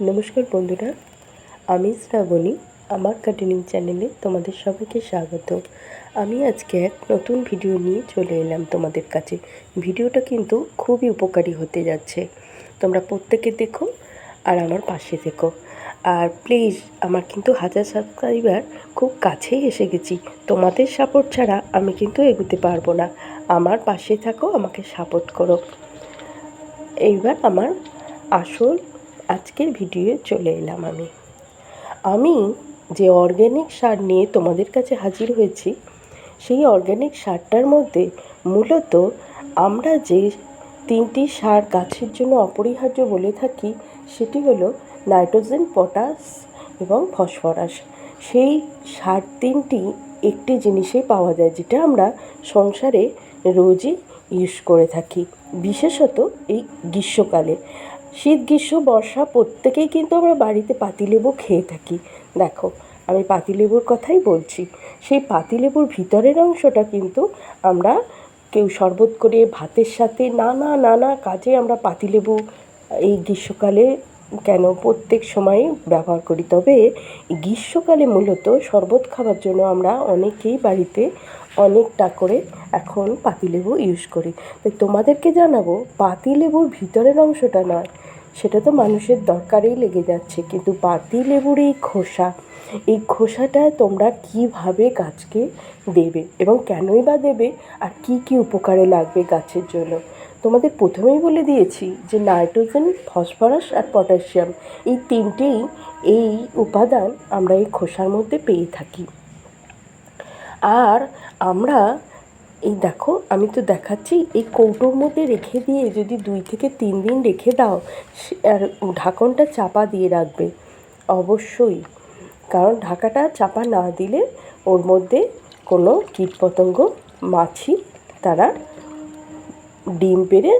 নমস্কার বন্ধুরা, আমি শ্রাবণী, আমার কাটিনিং চ্যানেলে তোমাদের সবাইকে স্বাগত। আমি আজকে এক নতুন ভিডিও নিয়ে চলে এলাম তোমাদের কাছে। ভিডিওটা কিন্তু খুবই উপকারী হতে যাচ্ছে। তোমরা প্রত্যেকে দেখো আর আমার পাশে দেখো আর প্লিজ আমার কিন্তু হাজার সাবস্ক্রাইবার খুব কাছেই এসে গেছি। তোমাদের সাপোর্ট ছাড়া আমি কিন্তু এগোতে পারব না। আমার পাশে থাকো, আমাকে সাপোর্ট করো। এইবার আমার আসল আজকের ভিডিওয়ে চলে এলাম আমি। আমি যে অর্গ্যানিক সার নিয়ে তোমাদের কাছে হাজির হয়েছি, সেই অর্গ্যানিক সারটার মধ্যে মূলত আমরা যে তিনটি সার গাছের জন্য অপরিহার্য বলে থাকি, সেটি হলো নাইট্রোজেন, পটাশ এবং ফসফরাস। সেই সার তিনটি একটি জিনিসে পাওয়া যায়, যেটা আমরা সংসারে রোজই ইউজ করে থাকি। বিশেষত এই গ্রীষ্মকালে। শীত, গ্রীষ্ম, বর্ষা প্রত্যেকেই কিন্তু আমরা বাড়িতে পাতিলেবু খেয়ে থাকি। দেখো, আমি পাতিলেবুর কথাই বলছি। সেই পাতিলেবুর ভিতরের অংশটা কিন্তু আমরা কেউ শরবত করে ভাতের সাথে নানা নানা কাজে আমরা পাতিলেবু এই গ্রীষ্মকালে কেন প্রত্যেক সময় ব্যবহার করি। তবে গ্রীষ্মকালে মূলত শরবত খাওয়ার জন্য আমরা অনেকেই বাড়িতে অনেকটা করে এখন পাতিলেবু ইউজ করি। তাই তোমাদেরকে জানাব পাতিলেবুর ভিতরের অংশটা নয়, সেটা তো মানুষের দরকারেই লেগে যাচ্ছে। কিন্তু পাতিলেবুর এই খোসা, এই খোসাটা তোমরা কীভাবে গাছকে দেবে এবং কেনই বা দেবে, আর কি কি উপকারে লাগবে গাছের জন্য? তোমাদের প্রথমেই বলে দিয়েছি যে নাইট্রোজেন, ফসফরাস আর পটাশিয়াম, এই তিনটেই এই উপাদান আমরা এই খোসার মধ্যে পেয়ে থাকি। আর আমরা, এই দেখো, আমি তো দেখাচ্ছি, এই কৌটোর মধ্যে রেখে দিয়ে যদি দুই থেকে তিন দিন রেখে দাও আর ঢাকনটা চাপা দিয়ে রাখবে, অবশ্যই। কারণ ঢাকাটা চাপা না দিলে ওর মধ্যে কোনো কীটপতঙ্গ, মাছি, তারা ডিম পেড়ে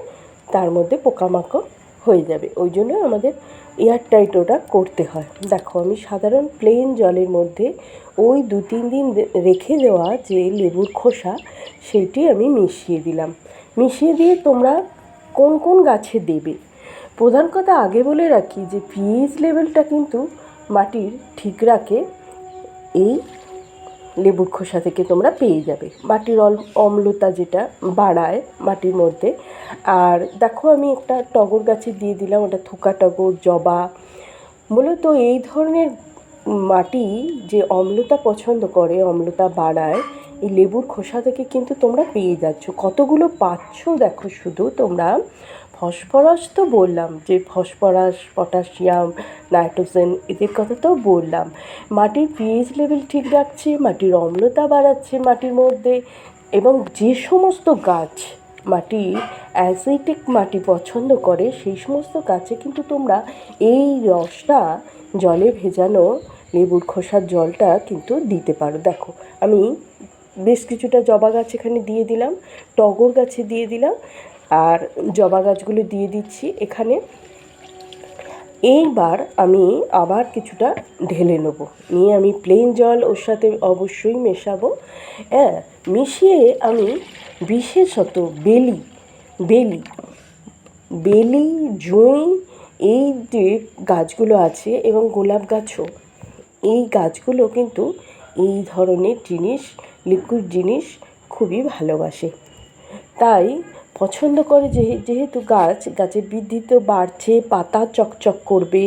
তার মধ্যে পোকামাকড় হয়ে যাবে। ওই জন্য আমাদের এয়ারটাইট ওটা করতে হয়। দেখো, আমি সাধারণ প্লেন জলের মধ্যে ওই দু তিন দিন রেখে দেওয়া যে লেবুর খোসা সেটি আমি মিশিয়ে দিলাম। মিশিয়ে দিয়ে তোমরা কোন কোন গাছে দেবে? প্রধান কথা আগে বলে রাখি যে পিএইচ লেভেলটা কিন্তু মাটির ঠিক রাখে এই লেবুর খোসা থেকে তোমরা পেয়ে যাবে। মাটির অম্লতা যেটা বাড়ায় মাটির মধ্যে। আর দেখো আমি একটা টগর গাছে দিয়ে দিলাম, ওটা থোকা টগর, জবা। মূলত এই ধরনের মাটি যে অম্লতা পছন্দ করে, অম্লতা বাড়ায় এই লেবুর খোসা থেকে কিন্তু তোমরা পেয়ে যাচ্ছ। কতগুলো পাচ্ছ দেখো শুধু তোমরা। ফসফরাস তো বললাম, যে ফসফরাস, পটাশিয়াম, নাইট্রোজেন এদের কথা তো বললাম। মাটির পিএইচ লেভেল ঠিক রাখছে, মাটির অম্লতা বাড়াচ্ছে মাটির মধ্যে এবং যে সমস্ত গাছ মাটি অ্যাসিটিক মাটি পছন্দ করে, সেই সমস্ত গাছে কিন্তু তোমরা এই রসটা জলে ভেজানো লেবুর খোসার জলটা কিন্তু দিতে পারো। দেখো, আমি বেশ কিছুটা জবা গাছ এখানে দিয়ে দিলাম, টগর গাছে দিয়ে দিলাম, আর জবা গাছগুলো দিয়ে দিচ্ছি এখানে। এইবার আমি আবার কিছুটা ঢেলে নেব। নিয়ে আমি প্লেন জল ওর সাথে অবশ্যই মেশাবো। হ্যাঁ মিশিয়ে আমি বিশেষত বেলি বেলি বেলি, জুঁই, এই যে গাছগুলো আছে এবং গোলাপ গাছও, এই গাছগুলো কিন্তু এই ধরনের জিনিস লিকুইড জিনিস খুবই ভালোবাসে। তাই পছন্দ করে যেহেতু গাছ, গাছের বৃদ্ধি তো বাড়ছে, পাতা চকচক করবে,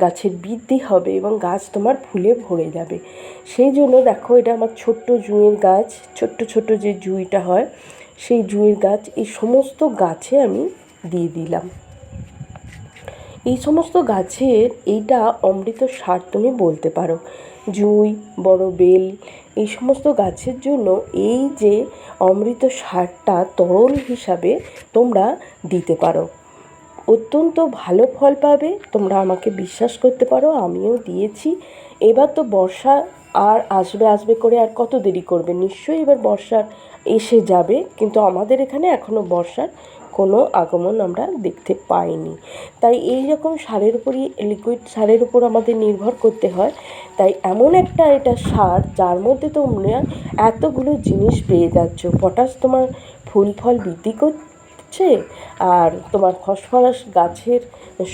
গাছের বৃদ্ধি হবে এবং গাছ তোমার ফুলে ভরে যাবে। সেই জন্য দেখো, এটা আমার ছোট্ট জুঁয়ের গাছ, ছোট্ট ছোট্ট যে জুঁইটা হয়, সেই জুঁয়ের গাছ এই সমস্ত গাছে আমি দিয়ে দিলাম। এই সমস্ত গাছের এইটা অমৃত সার তুমি বলতে পারো। জুঁই, বড় বেল, এই সমস্ত গাছের জন্য এই যে অমৃত সারটা তরল হিসাবে তোমরা দিতে পারো। অত্যন্ত ভালো ফল পাবে, তোমরা আমাকে বিশ্বাস করতে পারো, আমিও দিয়েছি। এবার তো বর্ষা আর আসবে আসবে করে আর কত দেরি করবে? নিশ্চয়ই এবার বর্ষার এসে যাবে, কিন্তু আমাদের এখানে এখনও বর্ষার কোনো আগমন আমরা দেখতে পাইনি। তাই এই রকম সারের উপরই লিকুইড সারের উপর আমাদের নির্ভর করতে হয়। তাই এমন একটা এটা সার, যার মধ্যে তোমরা এতগুলো জিনিস পেয়ে যাচ্ছ। পটাশ তোমার ফুল ফল বৃদ্ধি হচ্ছে আর তোমার ফসফরাস গাছের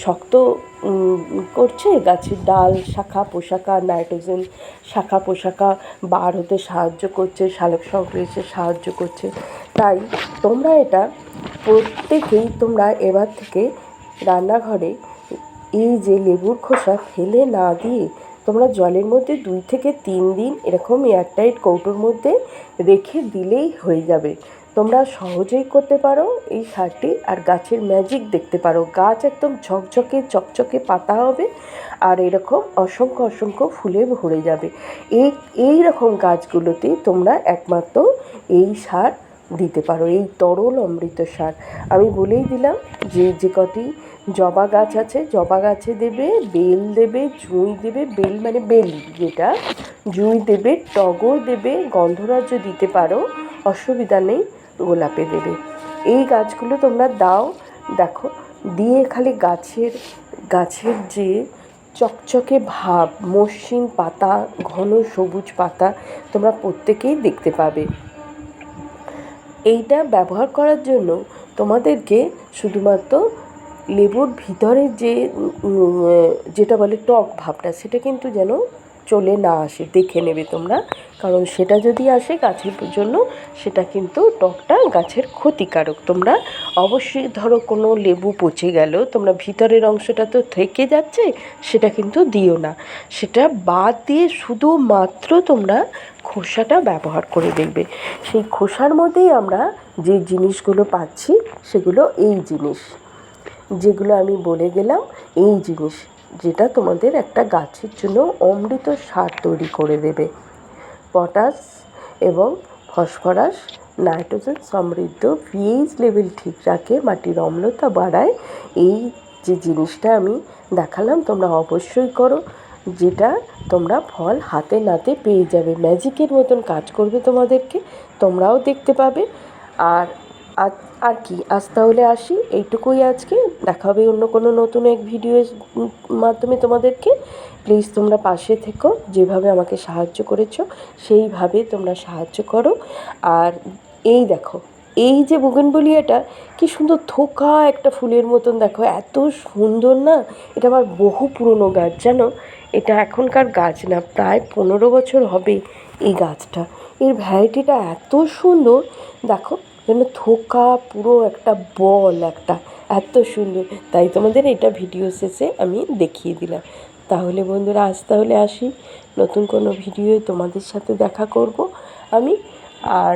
শক্ত করছে। গাছের ডাল শাখা পোশাকা নাইট্রোজেন শাখা পোশাকা বার হতে সাহায্য করছে সালোক সংশ্লেষে সাহায্য করছে। তাই তোমরা এটা প্রত্যেকেই তোমরা এবার থেকে রান্নাঘরে এই যে লেবুর খোসা ফেলে না দিয়ে তোমরা জলের মধ্যে দুই থেকে তিন দিন এরকম এয়ারটাইট কৌটোর মধ্যে রেখে দিলেই হয়ে যাবে। তোমরা সহজেই করতে পারো এই সারটি আর গাছের ম্যাজিক দেখতে পারো। গাছ একদম ঝকঝকে, চকচকে পাতা হবে আর এরকম অসংখ্য অসংখ্য ফুলে ভরে যাবে। এই এই রকম গাছগুলোতে তোমরা একমাত্র এই সার দিতে পারো, এই তরল অমৃত সার। আমি বলেই দিলাম যে যে কটি জবা গাছ আছে, জবা গাছে দেবে, বেল দেবে, জুঁই দেবে, বেল মানে বেলি যেটা, জুঁই দেবে, টগর দেবে গন্ধরাজ্য দিতে পারো, অসুবিধা নেই। গোলাপে দেবে। এই গাছগুলো তোমরা দাও। দেখো, দিয়ে খালি গাছের গাছের যে চকচকে ভাব, মসৃণ পাতা, ঘন সবুজ পাতা তোমরা প্রত্যেকেই দেখতে পাবে। এইটা ব্যবহার করার জন্য তোমাদেরকে শুধুমাত্র লেবুর ভিতরে যে যেটা বলে টক ভাবটা, সেটা কিন্তু যেন চলে না আসে, দেখে নেবে তোমরা। কারণ সেটা যদি আসে গাছের জন্য, সেটা কিন্তু টকটা গাছের ক্ষতিকারক। তোমরা অবশ্যই ধরো কোনো লেবু পচে গেল, তোমরা ভিতরের অংশটা তো থেকে যাচ্ছে, সেটা কিন্তু দিও না। সেটা বাদ দিয়ে শুধুমাত্র তোমরা খোসাটা ব্যবহার করে দেখবে। সেই খোসার মধ্যেই আমরা যে জিনিসগুলো পাচ্ছি, সেগুলো এই জিনিস। যেগুলো আমি বলে গেলাম, এই জিনিস। যেটা তোমাদের একটা গাছের জন্য অমৃত সার তৈরি করে দেবে। পটাশ এবং ফসফরাস, নাইট্রোজেন সমৃদ্ধ পিএইচ লেভেল ঠিক রাখে, মাটির অম্লতা বাড়ায়। এই যে জিনিসটা আমি দেখালাম, তোমরা অবশ্যই করো। যেটা তোমরা ফল হাতে নাতে পেয়ে যাবে। ম্যাজিকের মতন কাজ করবে তোমাদেরকে, তোমরাও দেখতে পাবে। আর আর- আর কি? আজ তাহলে আসি। এইটুকুই আজকে। দেখা হবে অন্য কোনো নতুন এক ভিডিওর মাধ্যমে তোমাদেরকে। প্লিজ তোমরা পাশে থেকো। যেভাবে আমাকে সাহায্য করেছ, সেইভাবে তোমরা সাহায্য করো। আর এই দেখো, এই যে বুগেনবলিয়াটা কি সুন্দর থোকা একটা ফুলের মতন দেখো। এত সুন্দর না? এটা আমার বহু পুরনো গাছ, জানো? এটা এখনকার গাছ না, প্রায় পনেরো বছর হবে এই গাছটা। এর ভ্যারাইটিটা এত সুন্দর। দেখো যেন থোকা পুরো একটা বল একটা, এত সুন্দর। তাই তোমাদের এটা ভিডিও শেষে আমি দেখিয়ে দিলাম। তাহলে বন্ধুরা, আজ তাহলে আসি। নতুন কোনো ভিডিও তোমাদের সাথে দেখা করব আমি। আর